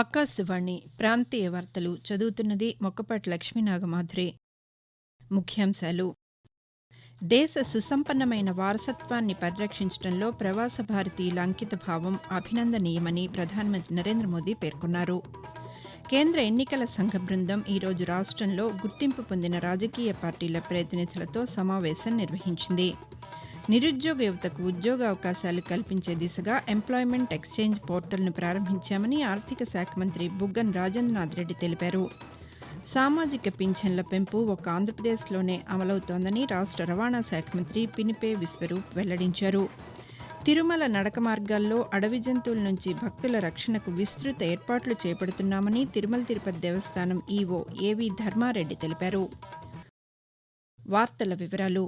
ఆకాశవాణి ప్రాంతీయ వార్తలు చదువుతున్నది మొక్కపాటి లక్ష్మీనాగమాధురి ముఖ్యాంశాలు. దేశ సుసంపన్నమైన వారసత్వాన్ని పరిరక్షించడంలో ప్రవాస భారతీయుల అంకితభావం అభినందనీయమని ప్రధానమంత్రి నరేంద్ర మోదీ పేర్కొన్నారు. కేంద్ర ఎన్నికల సంఘ బృందం ఈరోజు రాష్టంలో గుర్తింపు పొందిన రాజకీయ పార్టీల ప్రతినిధులతో సమావేశం నిర్వహించింది. నిరుద్యోగ యువతకు ఉద్యోగ అవకాశాలు కల్పించే దిశగా ఎంప్లాయ్మెంట్ ఎక్స్చేంజ్ పోర్టల్ను ప్రారంభించామని ఆర్థిక శాఖ మంత్రి బుగ్గన్ రాజేంద్రనాథ్ రెడ్డి తెలిపారు. సామాజిక పింఛన్ల పెంపు ఒక ఆంధ్రప్రదేశ్లోనే అమలవుతోందని రాష్ట రవాణా శాఖ మంత్రి పినిపే విశ్వరూప్ వెల్లడించారు. తిరుమల నడక మార్గాల్లో అడవి జంతువుల నుంచి భక్తుల రక్షణకు విస్తృత ఏర్పాట్లు చేపడుతున్నామని తిరుమల తిరుపతి దేవస్థానం ఈవో ఏవీ ధర్మారెడ్డి తెలిపారు. వార్తల వివరాలు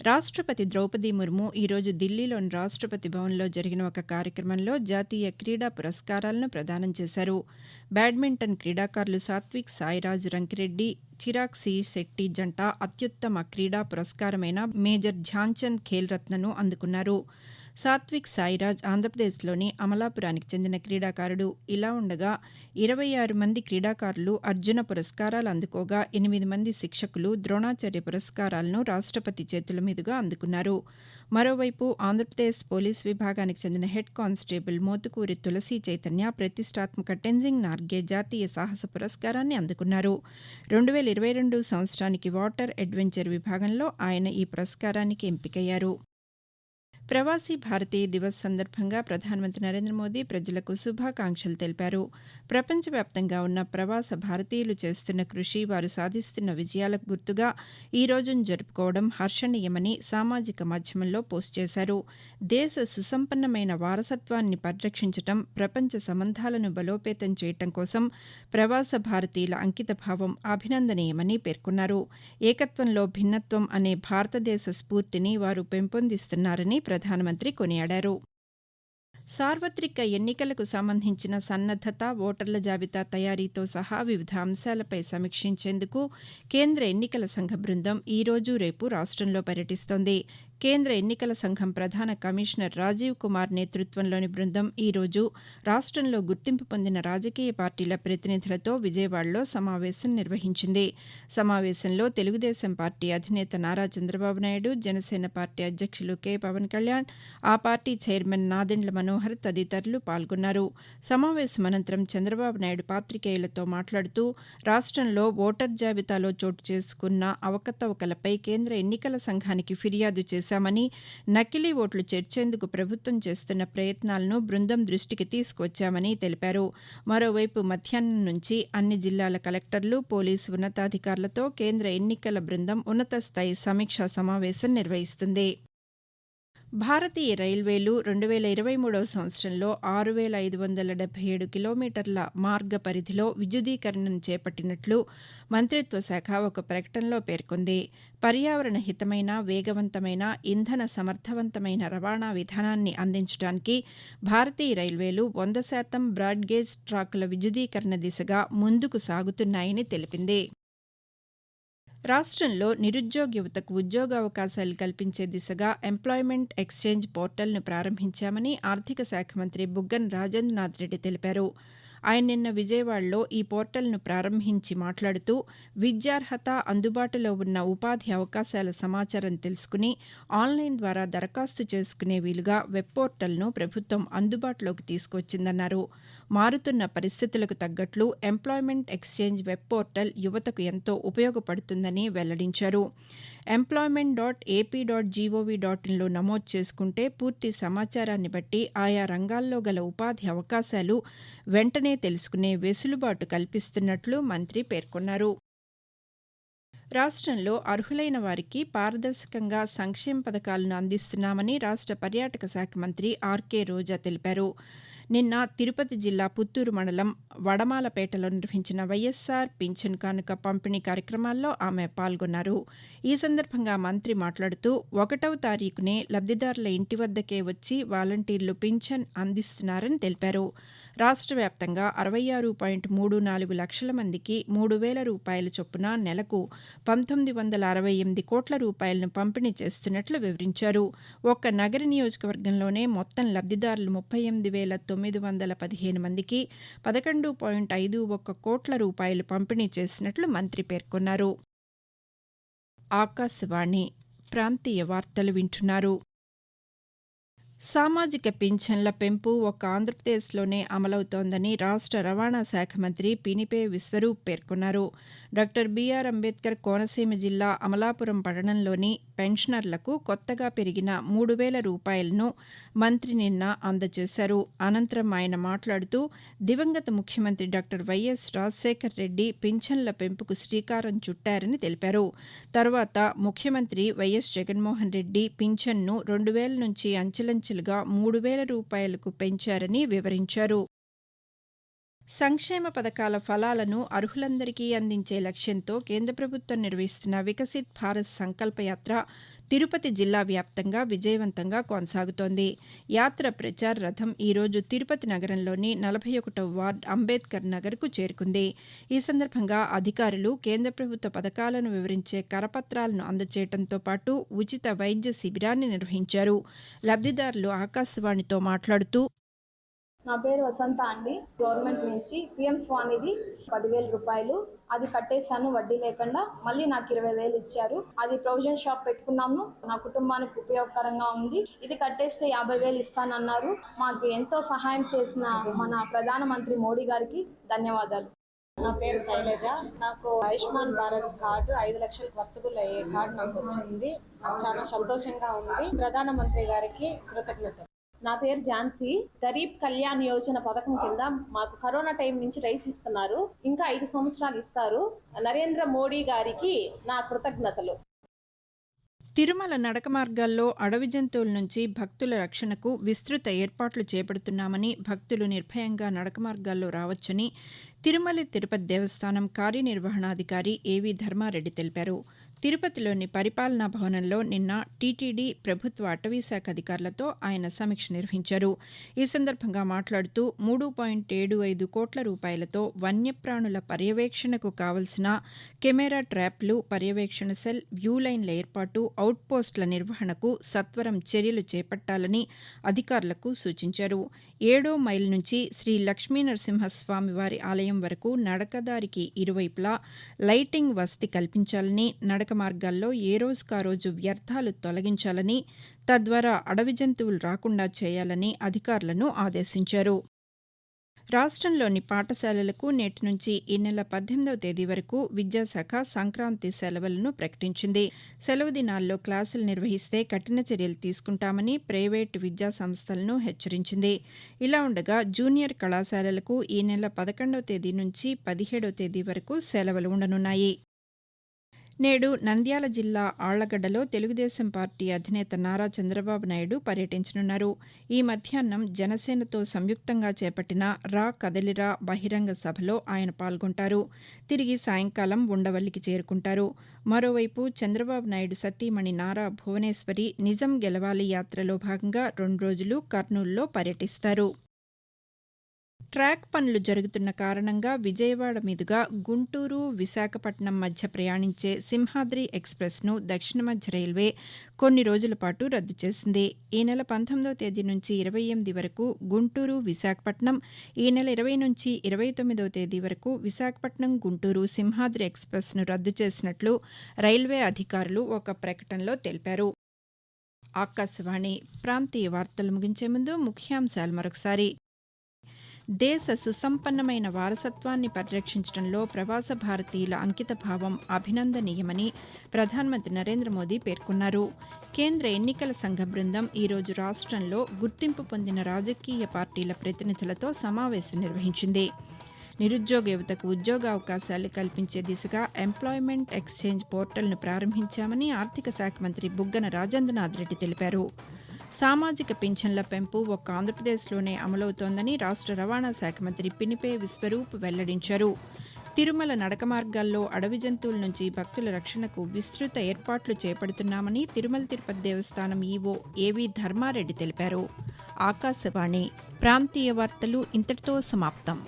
రాష్టపతి ద్రౌపది ముర్ము ఈరోజు దిల్లీలోని రాష్టపతి భవన్లో జరిగిన ఒక కార్యక్రమంలో జాతీయ క్రీడా పురస్కారాలను ప్రదానం చేశారు. బ్యాడ్మింటన్ క్రీడాకారులు సాత్విక్ సాయిరాజ్ రంకిరెడ్డి చిరాగ్ సి శెట్టి జంట అత్యుత్తమ క్రీడా పురస్కారమైన మేజర్ ధ్యాన్చంద్ ఖేల్ రత్నను అందుకున్నారు. సాత్విక్ సాయిరాజ్ ఆంధ్రప్రదేశ్లోని అమలాపురానికి చెందిన క్రీడాకారుడు. ఇలా ఉండగా ఇరవై ఆరు మంది క్రీడాకారులు అర్జున పురస్కారాలు అందుకోగా ఎనిమిది మంది శిక్షకులు ద్రోణాచార్య పురస్కారాలను రాష్టపతి చేతుల మీదుగా అందుకున్నారు. మరోవైపు ఆంధ్రప్రదేశ్ పోలీస్ విభాగానికి చెందిన హెడ్ కానిస్టేబుల్ మోతుకూరి తులసి చైతన్య ప్రతిష్టాత్మక టెన్జింగ్ నార్గే జాతీయ సాహస పురస్కారాన్ని అందుకున్నారు. రెండు వేల ఇరవై రెండు సంవత్సరానికి వాటర్ అడ్వెంచర్ విభాగంలో ఆయన ఈ పురస్కారానికి ఎంపికయ్యారు. ప్రవాసీ భారతీయ దివస్ సందర్భంగా ప్రధానమంత్రి నరేంద్ర మోదీ ప్రజలకు శుభాకాంక్షలు తెలిపారు. ప్రపంచవ్యాప్తంగా ఉన్న ప్రవాస భారతీయులు చేస్తున్న కృషి వారు సాధిస్తున్న విజయాలకు గుర్తుగా ఈ రోజును జరుపుకోవడం హర్షణీయమని సామాజిక మాధ్యమంలో పోస్ట్ చేశారు. దేశ సుసంపన్నమైన వారసత్వాన్ని పరిరక్షించటం ప్రపంచ సంబంధాలను బలోపేతం చేయటం కోసం ప్రవాస భారతీయుల అంకితభావం అభినందనీయమని పేర్కొన్నారు. ఏకత్వంలో భిన్నత్వం అనే భారతదేశ స్ఫూర్తిని వారు పెంపొందిస్తున్నారని ప్రధానమంత్రి కొనియాడారు. సార్వత్రిక ఎన్నికలకు సంబంధించిన సన్నద్దత ఓటర్ల జాబితా తయారీతో సహా వివిధ అంశాలపై సమీక్షించేందుకు కేంద్ర ఎన్నికల సంఘ బృందం ఈ రోజు రేపు రాష్టంలో పర్యటిస్తోంది. కేంద్ర ఎన్నికల సంఘం ప్రధాన కమిషనర్ రాజీవ్ కుమార్ నేతృత్వంలోని బృందం ఈ రోజు రాష్టంలో గుర్తింపు పొందిన రాజకీయ పార్టీల ప్రతినిధులతో విజయవాడలో సమావేశం నిర్వహించింది. సమావేశంలో తెలుగుదేశం పార్టీ అధినేత నారా చంద్రబాబు నాయుడు జనసేన పార్టీ అధ్యక్షులు కె. పవన్ కళ్యాణ్ ఆ పార్టీ చైర్మన్ నాదెండ్ల మనోహర్ తదితరులు పాల్గొన్నారు. సమావేశం అనంతరం చంద్రబాబు నాయుడు పాతికేయులతో మాట్లాడుతూ రాష్టంలో ఓటర్ జాబితాలో చోటు చేసుకున్న అవకతవకలపై కేంద్ర ఎన్నికల సంఘానికి ఫిర్యాదు చేశామని నకిలీ ఓట్లు చేర్చేందుకు ప్రభుత్వం చేస్తున్న ప్రయత్నాలను బృందం దృష్టికి తీసుకొచ్చామని తెలిపారు. మరోవైపు మధ్యాహ్నం నుంచి అన్ని జిల్లాల కలెక్టర్లు పోలీసు ఉన్నతాధికారులతో కేంద్ర ఎన్నికల బృందం ఉన్నత స్థాయి సమీక్షా సమావేశం నిర్వహిస్తుంది. భారతీయ రైల్వేలు రెండు వేల ఇరవై మూడవ సంవత్సరంలో ఆరు వేల ఐదు వందల డెబ్బై ఏడు కిలోమీటర్ల మార్గ పరిధిలో విద్యుదీకరణను చేపట్టినట్లు మంత్రిత్వ శాఖ ఒక ప్రకటనలో పేర్కొంది. పర్యావరణ హితమైన వేగవంతమైన ఇంధన సమర్థవంతమైన రవాణా విధానాన్ని అందించడానికి భారతీయ రైల్వేలు వంద శాతం బ్రాడ్గేజ్ ట్రాకుల విద్యుదీకరణ దిశగా ముందుకు సాగుతున్నాయని తెలిపింది. రాష్టంలో నిరుద్యోగ యువతకు ఉద్యోగావకాశాలు కల్పించే దిశగా ఎంప్లాయ్మెంట్ ఎక్స్చేంజ్ పోర్టల్ను ప్రారంభించామని ఆర్థిక శాఖ మంత్రి బుగ్గన రాజేంద్రనాథ్ రెడ్డి తెలిపారు. ఆయన నిన్న విజయవాడలో ఈ పోర్టల్ను ప్రారంభించి మాట్లాడుతూ విద్యార్హత అందుబాటులో ఉన్న ఉపాధి అవకాశాల సమాచారం తెలుసుకుని ఆన్లైన్ ద్వారా దరఖాస్తు చేసుకునే వీలుగా వెబ్ పోర్టల్ను ప్రభుత్వం అందుబాటులోకి తీసుకొచ్చిందన్నారు మారుతున్న పరిస్థితులకు తగ్గట్లు ఎంప్లాయ్మెంట్ ఎక్స్చేంజ్ వెబ్ పోర్టల్ యువతకు ఎంతో ఉపయోగపడుతుందని వెల్లడించారు. Employment dot AP dot GOV dot ఇన్లో నమోదు చేసుకుంటే పూర్తి సమాచారాన్ని బట్టి ఆయా రంగాల్లో గల ఉపాధి అవకాశాలు వెంటనే తెలుసుకునే వెసులుబాటు కల్పిస్తున్నట్లు మంత్రి పేర్కొన్నారు. రాష్ట్రంలో అర్హులైన వారికి పారదర్శకంగా సంక్షేమ పథకాలను అందిస్తున్నామని రాష్ట పర్యాటక శాఖ మంత్రి ఆర్కే రోజా తెలిపారు. నిన్న తిరుపతి జిల్లా పుత్తూరు మండలం వడమాలపేటలో నిర్వహించిన వైఎస్సార్ పింఛన్ కానుక పంపిణీ కార్యక్రమాల్లో ఆమె పాల్గొన్నారు. ఈ సందర్భంగా మంత్రి మాట్లాడుతూ ఒకటవ తారీఖునే లబ్దిదారుల ఇంటి వద్దకే వచ్చి వాలంటీర్లు పింఛన్ అందిస్తున్నారని తెలిపారు. రాష్ట వ్యాప్తంగా అరవై ఆరు పాయింట్ మూడు నాలుగు లక్షల మందికి మూడు వేల రూపాయల చొప్పున నెలకు పంతొమ్మిది వందల అరవై ఎనిమిది కోట్ల రూపాయలను పంపిణీ చేస్తున్నట్లు వివరించారు. ఒక్క నగర నియోజకవర్గంలోనే మొత్తం లబ్దిదారులు ముప్పై ఎనిమిది వేల తొమ్మిది వందల పదిహేను మందికి పదకొండు పాయింట్ ఐదు ఒక్క కోట్ల రూపాయలు పంపిణీ చేసినట్లు మంత్రి పేర్కొన్నారు. ఆకాశవాణి ప్రాంతీయ వార్తలు వింటున్నారు. సామాజిక పింఛన్ల పెంపు ఒక ఆంధ్రప్రదేశ్లోనే అమలవుతోందని రాష్ట్ర రవాణా శాఖ మంత్రి పినిపే విశ్వరూప్ పేర్కొన్నారు. డాక్టర్ బీఆర్ అంబేద్కర్ కోనసీమ జిల్లా అమలాపురం పట్టణంలోని పెన్షనర్లకు కొత్తగా పెరిగిన మూడు వేల రూపాయలను మంత్రి నిన్న అందజేశారు. అనంతరం ఆయన మాట్లాడుతూ దివంగత ముఖ్యమంత్రి డాక్టర్ వైఎస్ రాజశేఖర్ రెడ్డి పింఛన్ల పెంపుకు శ్రీకారం చుట్టారని తెలిపారు. తర్వాత ముఖ్యమంత్రి వైఎస్ జగన్మోహన్ రెడ్డి పింఛన్ను రెండు వేల నుంచి అంచెలంచెలుగా మూడు వేల రూపాయలకు పెంచారని వివరించారు. సంక్షేమ పథకాల ఫలాలను అర్హులందరికీ అందించే లక్ష్యంతో కేంద్ర ప్రభుత్వం నిర్వహిస్తున్న వికసిత్ భారత్ సంకల్పయాత్ర తిరుపతి జిల్లా వ్యాప్తంగా విజయవంతంగా కొనసాగుతోంది. యాత్ర ప్రచార రథం ఈరోజు తిరుపతి నగరంలోని నలభై ఒకటవ వార్డ్ అంబేద్కర్ నగర్కు చేరుకుంది. ఈ సందర్భంగా అధికారులు కేంద్ర ప్రభుత్వ పథకాలను వివరించే కరపత్రాలను అందజేయడంతో పాటు ఉచిత వైద్య శిబిరాన్ని నిర్వహించారు. లబ్దిదారులు ఆకాశవాణితో మాట్లాడుతూ నా పేరు వసంత అండి. గవర్నమెంట్ నుంచి పిఎం స్వానిధి పదివేల రూపాయలు. అది కట్టేశాను వడ్డీ లేకుండా. మళ్ళీ నాకు ఇరవై వేలు ఇచ్చారు. అది ప్రొవిజన్ షాప్ పెట్టుకున్నాము. నా కుటుంబానికి ఉపయోగకరంగా ఉంది. ఇది కట్టేస్తే యాభై వేలు ఇస్తానన్నారు. మాకు ఎంతో సహాయం చేసిన మన ప్రధానమంత్రి మోడీ గారికి ధన్యవాదాలు. నా పేరు శైలజ. నాకు ఆయుష్మాన్ భారత్ కార్డు ఐదు లక్షలకు వర్తబుల్ అయ్యే కార్డు నాకు వచ్చింది. నాకు చాలా సంతోషంగా ఉంది. ప్రధానమంత్రి గారికి కృతజ్ఞతలు. నా పేరు ఝాన్సీ. గరీబ్ కళ్యాణ్ యోజన పథకం కింద మాకు కరోనా టైం నుంచి రైస్ ఇస్తున్నారు. ఇంకా ఐదు సంవత్సరాలు ఇస్తారు. నరేంద్ర మోడీ గారికి నా కృతజ్ఞతలు. తిరుమల నడక మార్గాల్లో అడవి జంతువుల నుంచి భక్తుల రక్షణకు విస్తృత ఏర్పాట్లు చేపడుతున్నామని భక్తులు నిర్భయంగా నడక మార్గాల్లో రావచ్చని తిరుమల తిరుపతి దేవస్థానం కార్యనిర్వహణాధికారి ఏవి ధర్మారెడ్డి తెలిపారు. తిరుపతిలోని పరిపాలనా భవనంలో నిన్న టీటీడీ ప్రభుత్వ అటవీశాఖ అధికారులతో ఆయన సమీక్ష నిర్వహించారు. ఈ సందర్భంగా మాట్లాడుతూ మూడు పాయింట్ ఏడు ఐదు కోట్ల రూపాయలతో వన్యప్రాణుల పర్యవేక్షణకు కావలసిన కెమెరా ట్రాప్లు పర్యవేక్షణ సెల్ వ్యూ లైన్ల ఏర్పాటు అవుట్పోస్టుల నిర్వహణకు సత్వరం చర్యలు చేపట్టాలని అధికారులకు సూచించారు. ఏడో మైల్ నుంచి శ్రీ లక్ష్మీనరసింహస్వామి వారి ఆలయం వరకు నడకదారికి ఇరువైపులా లైటింగ్ వసతి కల్పించాలని నడక మార్గాల్లో ఏ రోజుకా రోజు వ్యర్థాలు తొలగించాలని తద్వారా అడవి జంతువులు రాకుండా చేయాలని అధికారులను ఆదేశించారు. రాష్ట్రంలోని పాఠశాలలకు నేటి నుంచి ఈ నెల పద్దెనిమిదవ తేదీ వరకు విద్యాశాఖ సంక్రాంతి సెలవులను ప్రకటించింది. సెలవు దినాల్లో క్లాసులు నిర్వహిస్తే కఠిన చర్యలు తీసుకుంటామని ప్రైవేటు విద్యా సంస్థలను హెచ్చరించింది. ఇలా ఉండగా జూనియర్ కళాశాలలకు ఈ నెల పదకొండవ తేదీ నుంచి పదిహేడవ తేదీ వరకు సెలవులు ఉండనున్నాయి. నేడు నంద్యాల జిల్లా ఆళ్ళగడ్డలో తెలుగుదేశం పార్టీ అధినేత నారా చంద్రబాబు నాయుడు పర్యటించనున్నారు. ఈ మధ్యాహ్నం జనసేనతో సంయుక్తంగా చేపట్టిన రా కదలిరా బహిరంగ సభలో ఆయన పాల్గొంటారు. తిరిగి సాయంకాలం ఉండవల్లికి చేరుకుంటారు. మరోవైపు చంద్రబాబు నాయుడు సతీమణి నారా భువనేశ్వరి నిజం గెలవాలి యాత్రలో భాగంగా రెండు రోజులు కర్నూలులో పర్యటిస్తారు. ట్రాక్ పనులు జరుగుతున్న కారణంగా విజయవాడ మీదుగా గుంటూరు విశాఖపట్నం మధ్య ప్రయాణించే సింహాద్రి ఎక్స్ప్రెస్ను దక్షిణ మధ్య రైల్వే కొన్ని రోజుల పాటు రద్దు చేసింది. ఈ నెల పంతొమ్మిదవ తేదీ నుంచి ఇరవై ఎనిమిది వరకు గుంటూరు విశాఖపట్నం ఈ నెల ఇరవై నుంచి ఇరవై తొమ్మిదవ తేదీ వరకు విశాఖపట్నం గుంటూరు సింహాద్రి ఎక్స్ప్రెస్ను రద్దు చేసినట్లు రైల్వే అధికారులు ఒక ప్రకటనలో తెలిపారు. ఆకాశవాణి ప్రాంతీయ వార్తలు ముగించే ముందు ముఖ్యాంశాలు మరొకసారి. దేశ సుసంపన్నమైన వారసత్వాన్ని పరిరక్షించడంలో ప్రవాస భారతీయుల అంకితభావం అభినందనీయమని ప్రధానమంత్రి నరేంద్ర మోదీ పేర్కొన్నారు. కేంద్ర ఎన్నికల సంఘ బృందం ఈరోజు రాష్ట్రంలో గుర్తింపు పొందిన రాజకీయ పార్టీల ప్రతినిధులతో సమావేశం నిర్వహించింది. నిరుద్యోగ యువతకు ఉద్యోగ అవకాశాలు కల్పించే దిశగా ఎంప్లాయ్మెంట్ ఎక్స్చేంజ్ పోర్టల్ను ప్రారంభించామని ఆర్థిక శాఖ మంత్రి బుగ్గన రాజేంద్రనాథ్ రెడ్డి తెలిపారు. సామాజిక పింఛన్ల పెంపు ఒక్క ఆంధ్రప్రదేశ్లోనే అమలవుతోందని రాష్ట్ర రవాణా శాఖ మంత్రి పినిపే విశ్వరూప్ వెల్లడించారు. తిరుమల నడక మార్గాల్లో అడవి జంతువుల నుంచి భక్తుల రక్షణకు విస్తృత ఏర్పాట్లు చేపడుతున్నామని తిరుమల తిరుపతి దేవస్థానం ఈవో ఏవి ధర్మారెడ్డి తెలిపారు. ఆకాశవాణి ప్రాంతీయ వార్తలు ఇంతటితో సమాప్తం.